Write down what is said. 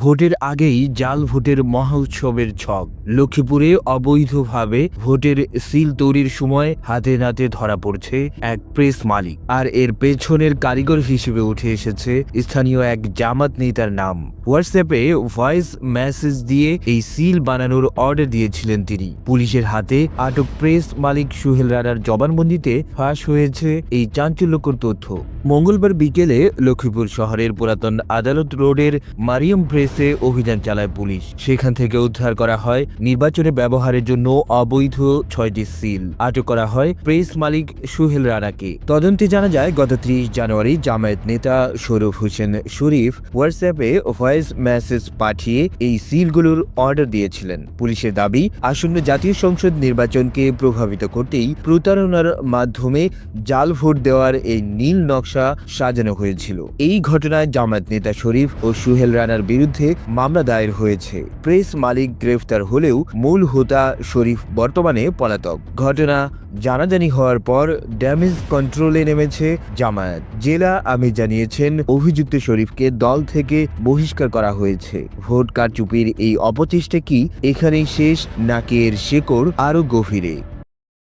ভোটের আগেই জাল ভোটের মহা উৎসবের ছক। লক্ষ্মীপুরে অবৈধভাবে ভোটের সিল তৈরির সময় হাতে নাতে ধরা পড়ছে এক প্রেস মালিক। আর এর পেছনের কারিগর হিসেবে উঠে এসেছে স্থানীয় এক জামাত নেতার নাম। হোয়াটসঅ্যাপে ভয়েস মেসেজ দিয়ে এই সিল বানানোর অর্ডার দিয়েছিলেন তিনি। পুলিশের হাতে আটক প্রেস মালিক সুহেল রানার জবানবন্দিতে ফাঁস হয়েছে এই চাঞ্চল্যকর তথ্য। মঙ্গলবার বিকেলে লক্ষ্মীপুর শহরের পুরাতন আদালত রোডের মারিয়াম প্রেসে অভিযান চালায় পুলিশ। সেখান থেকে উদ্ধার করা হয় নির্বাচনে ব্যবহারের জন্য অবৈধ ছয়টি সিল। আটক করা হয় প্রেস মালিক সুহেল রানাকে। তদন্তে জানা যায়, গত ত্রিশ জানুয়ারি জামায়াত নেতা শরীফ হোসেন শরীফ হোয়াটসঅ্যাপে ভয়েস মেসেজ পাঠিয়ে এই সিলগুলোর অর্ডার দিয়েছিলেন। পুলিশের দাবি, আসন্ন জাতীয় সংসদ নির্বাচনকে প্রভাবিত করতেই প্রতারণার মাধ্যমে জাল ভোট দেওয়ার এই নীল নকশা সাজানো হয়েছিল। এই ঘটনায় জামায়াত নেতা শরীফ ও সুহেল রানার বিরুদ্ধে মামলা দায়ের হয়েছে। প্রেস মালিক গ্রেফতার হলেও মূল হোতা শরীফ বর্তমানে পলাতক। ঘটনা জানাজানি হওয়ার পর ড্যামেজ কন্ট্রোলে নেমেছে জামায়াত। জেলা আমি জানিয়েছেন, অভিযুক্ত শরীফকে দল থেকে বহিষ্কার করা হয়েছে। ভোট কারচুপির এই অপচেষ্টা কি এখানেই শেষ, নাকি এর শেকড় আরও গভীরে?